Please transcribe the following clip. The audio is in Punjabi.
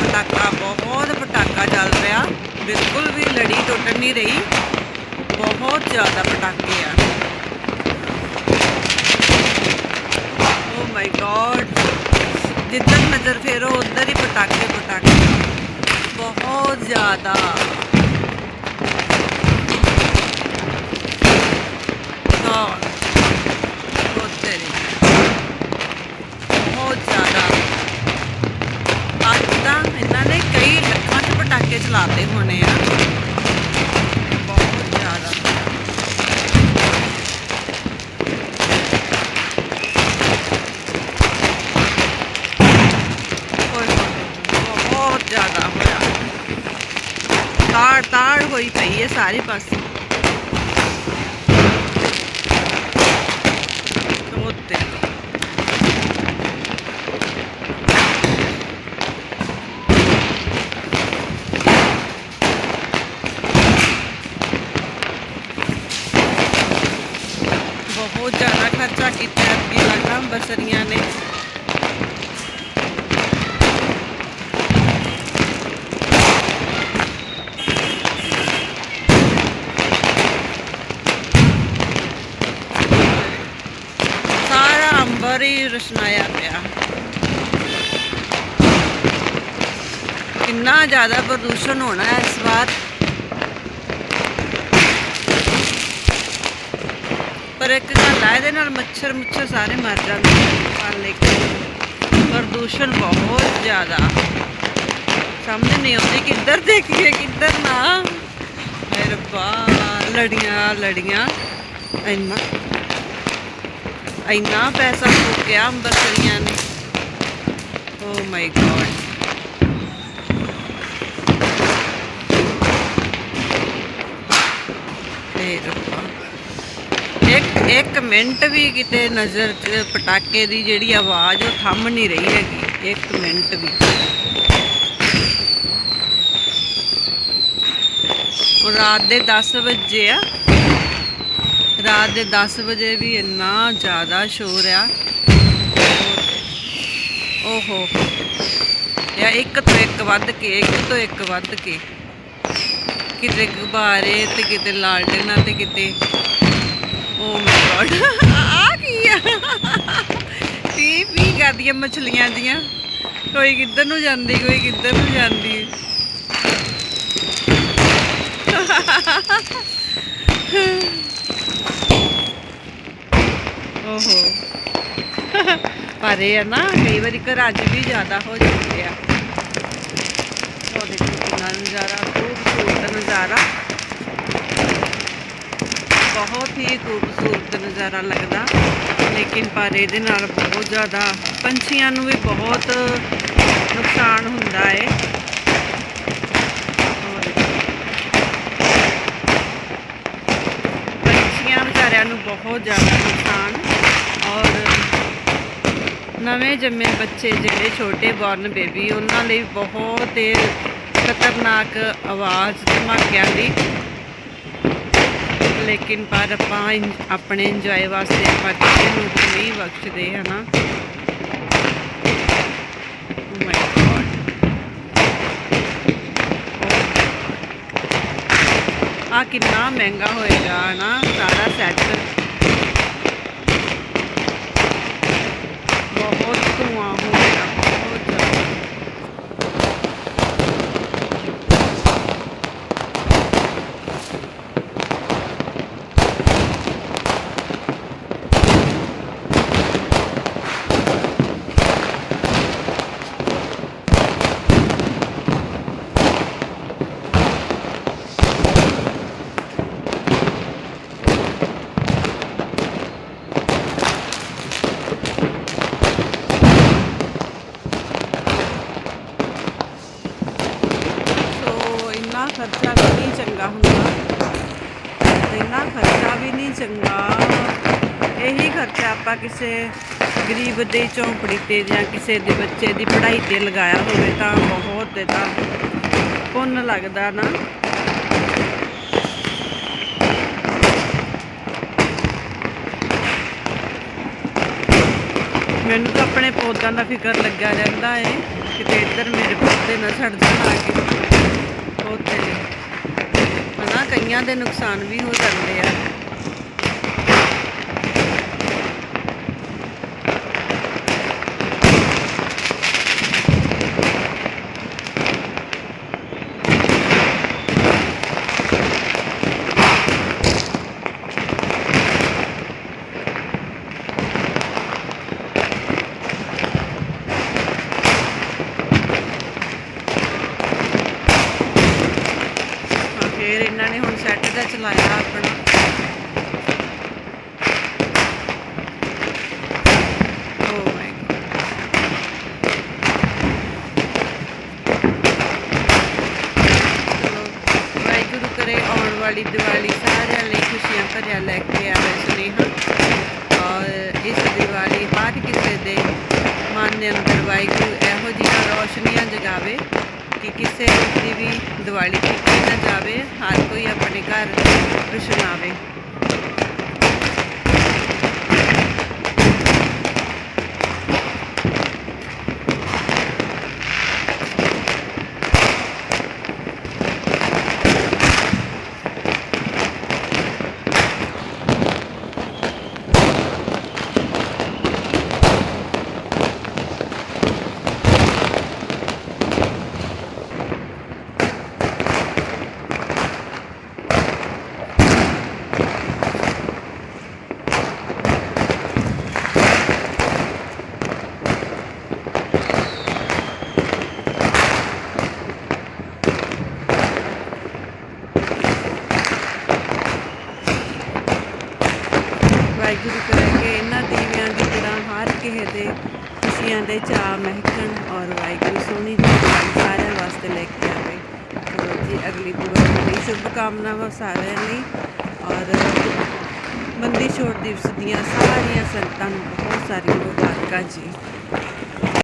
पटाका बहुत पटाका चल रहा। बिल्कुल भी लड़ी टुट नहीं रही। बहुत ज़्यादा पटाके आ गॉड जिधर नज़र फेरो, उधर ही पटाखे पटाखे। बहुत ज़्यादा। ਲੱਖਾਂ ਦੇ ਪਟਾਕੇ ਚਲਾਤੇ ਹੋਣੇ ਆ। ਬਹੁਤ ਜ਼ਿਆਦਾ। ਓਏ ਹੋਏ, ਬਹੁਤ ਜ਼ਿਆਦਾ ਹੋਇਆ। ਤਾੜ ਤਾੜ ਹੋਈ ਪਈ ਹੈ ਸਾਰੇ ਪਾਸੇ ਬਹੁਤ ਤੇਜ਼ ਬਹੁਤ ਜ਼ਿਆਦਾ ਖਰਚਾ ਅੱਗੇ ਲੱਗਦਾ ਅੰਬਰਸਰੀਆਂ ਨੇ। ਸਾਰਾ ਅੰਬਰ ਹੀ ਰਸਨਾਇਆ ਪਿਆ। ਕਿੰਨਾ ਜ਼ਿਆਦਾ ਪ੍ਰਦੂਸ਼ਣ ਹੋਣਾ ਇਸ ਵਾਰ। ਪਰ ਇੱਕ ਗੱਲ ਆ, ਇਹਦੇ ਨਾਲ ਮੱਛਰ ਮੁੱਛਰ ਸਾਰੇ ਮਰ ਜਾਂਦੇ ਨੇ ਪਰ ਲੇਕਿਨ ਪ੍ਰਦੂਸ਼ਣ ਬਹੁਤ ਜ਼ਿਆਦਾ। ਸਮਝ ਨਹੀਂ ਆਉਂਦੀ ਕਿੱਧਰ ਦੇਖੀਏ ਕਿੱਧਰ ਨਾ। ਮੇਰੇ ਰੱਬਾ, ਲੜੀਆਂ ਲੜੀਆਂ। ਇੰਨਾ ਇੰਨਾ ਪੈਸਾ ਫੂਕਿਆ ਅੰਬਰਸਰੀਆਂ ਨੇ। ਓ ਮਾਈ ਗॉड ਤੇ ਰੱਬਾ। ਇੱਕ ਮਿੰਟ ਵੀ ਕਿਤੇ ਨਜ਼ਰ ਚ ਪਟਾਕੇ ਦੀ ਜਿਹੜੀ ਆਵਾਜ਼, ਉਹ ਥੰਮ ਨਹੀਂ ਰਹੀ ਹੈਗੀ। ਇੱਕ ਮਿੰਟ ਵੀ। ਹੁਣ ਰਾਤ ਦੇ 10 ਵਜੇ ਆ। ਰਾਤ ਦੇ 10 ਵਜੇ ਵੀ ਇੰਨਾ ਜ਼ਿਆਦਾ ਸ਼ੋਰ ਆ। ਓਹੋ। ਯਾ ਇੱਕ ਤੋਂ ਇੱਕ ਵੱਧ ਕੇ, ਇੱਕ ਤੋਂ ਇੱਕ ਵੱਧ ਕੇ। ਕਿਤੇ ਗੁਬਾਰੇ ਤੇ ਕਿਤੇ ਲਾਲਟੇਨਾਂ ਤੇ ਕਿਤੇ ਓ ਮਾਈ ਗॉड ਆ ਕੀ ਆ? ਪੀ ਪੀ ਕਰਦੀਆਂ ਮਛਲੀਆਂ ਦੀਆਂ। ਕੋਈ ਕਿੱਧਰ ਨੂੰ ਜਾਂਦੀ, ਕੋਈ ਕਿੱਧਰ ਨੂੰ ਜਾਂਦੀ। ਓਹੋ। ਪਰ ਇਹ ਨਾ, ਕਈ ਵਾਰੀ ਘਰਾਂ 'ਚ ਵੀ ਜ਼ਿਆਦਾ ਹੋ ਜਾਂਦੇ ਆ। ਉਹ ਦੇਖੋ ਕਿੰਨਾ ਨਜ਼ਾਰਾ, ਖੂਬਸੂਰਤ ਨਜ਼ਾਰਾ। ਬਹੁਤ ਹੀ ਖੂਬਸੂਰਤ ਨਜ਼ਾਰਾ ਲੱਗਦਾ। ਲੇਕਿਨ ਪਰ ਇਹਦੇ ਨਾਲ ਬਹੁਤ ਜ਼ਿਆਦਾ ਪੰਛੀਆਂ ਨੂੰ ਵੀ ਬਹੁਤ ਨੁਕਸਾਨ ਹੁੰਦਾ ਹੈ ਔਰ ਪੰਛੀਆਂ ਵਿਚਾਰਿਆਂ ਨੂੰ ਬਹੁਤ ਜ਼ਿਆਦਾ ਨੁਕਸਾਨ। ਔਰ ਨਵੇਂ ਜੰਮੇ ਬੱਚੇ ਜਿਹੜੇ ਛੋਟੇ ਬੌਰਨ ਬੇਬੀ ਉਹਨਾਂ ਲਈ ਬਹੁਤ ਖਤਰਨਾਕ ਆਵਾਜ਼ ਧਮਾਕਿਆਂ ਦੀ ਲੇਕਿਨ ਪਰ ਆਪਾਂ ਇਨ- ਆਪਣੇ ਇੰਜੋਏ ਵਾਸਤੇ ਆਪਾਂ ਕਿਸੇ ਨੂੰ ਨਹੀਂ ਬਖਸ਼ਦੇ, ਹਨਾ? Oh my oh ਆ ਕਿੰਨਾ ਮਹਿੰਗਾ ਹੋਏਗਾ ਨਾ ਸਾਰਾ ਸੈੱਟ ਬਹੁਤ ਧੂਆਂ ਹੋਏਗਾ ਬਹੁਤ ਜ਼ਿਆਦਾ ਸੋ ਇੰਨਾ ਖਰਚਾ ਵੀ ਨਹੀਂ ਚੰਗਾ ਹੁੰਦਾ ਇੰਨਾ ਖਰਚਾ ਵੀ ਨਹੀਂ ਚੰਗਾ। ਇਹੀ ਖਰਚਾ ਆਪਾਂ ਕਿਸੇ ਗਰੀਬ ਦੇ ਝੌਂਪੜੀ ਤੇ ਜਾਂ ਕਿਸੇ ਦੇ ਬੱਚੇ ਦੀ ਪੜ੍ਹਾਈ ਤੇ ਲਗਾਇਆ ਹੋਵੇ ਤਾਂ ਬਹੁਤ ਤਾਂ ਪੁੰਨ ਲੱਗਦਾ ਨਾ। ਮੈਨੂੰ ਤਾਂ ਆਪਣੇ ਪੌਦਿਆਂ ਦਾ ਫਿਕਰ ਲੱਗਾ ਰਹਿੰਦਾ ਏ, ਕਿਤੇ ਇੱਧਰ ਮੇਰੇ ਪੌਦੇ ਨਾ ਛੱਡ ਜਾਣ ਆ ਕੇ। ਪੌਦੇ ਕਈਆਂ ਦੇ ਨੁਕਸਾਨ ਵੀ ਹੋ ਜਾਂਦੇ ਆ ਹਾਂ, ਫਿਰ ਇਹਨਾਂ ਨੇ ਹੁਣ ਸੈੱਟ ਦਾ ਚਲਾਇਆ ਆਪਣਾ। oh ਵਾਹਿਗੁਰੂ ਕਰੇ ਆਉਣ ਵਾਲੀ ਦੀਵਾਲੀ, ਸਾਰਿਆਂ ਲਈ ਖੁਸ਼ੀਆਂ ਭਰਿਆ ਲੈ ਕੇ ਆਵੇ ਸੁਨੇਹਾ। ਔਰ ਇਸ ਦੀਵਾਲੀ ਹਰ ਕਿਸੇ ਦੇ ਮਨ ਦੇ ਅੰਦਰ ਵਾਹਿਗੁਰੂ ਇਹੋ ਜਿਹੀਆਂ ਰੋਸ਼ਨੀਆਂ ਜਗਾਵੇ। ਕਿ ਕਿਸੇ ਦੀ ਵੀ ਦੀਵਾਲੀ ਕੀਤੀ ਨਾ ਜਾਵੇ ਹਰ ਕੋਈ ਆਪਣੇ ਘਰ ਖੁਸ਼ ਆਵੇ ਵਾਹਿਗੁਰੂ ਕਰਾਂਗੇ ਇਹਨਾਂ ਦੀਵਿਆਂ ਦੀ ਤਰ੍ਹਾਂ ਹਰ ਕਿਸੇ ਦੇ ਖੁਸ਼ੀਆਂ ਦੇ ਚਾਅ ਮਹਿਕਣ ਔਰ ਵਾਹਿਗੁਰੂ ਸੋਹਣੀ ਜੀ ਸਾਰਿਆਂ ਵਾਸਤੇ ਲੈ ਕੇ ਆਵੇ। ਚਲੋ ਜੀ, ਅਗਲੀ ਦੀਵਾਲੀ ਲਈ ਸ਼ੁਭ ਕਾਮਨਾਵਾਂ ਸਾਰਿਆਂ ਲਈ। ਔਰ ਬੰਦੀ ਛੋੜ ਦਿਵਸ ਦੀਆਂ ਸਾਰੀਆਂ ਸੰਗਤਾਂ ਨੂੰ ਬਹੁਤ ਸਾਰੀਆਂ ਮੁਬਾਰਕਾਂ ਜੀ।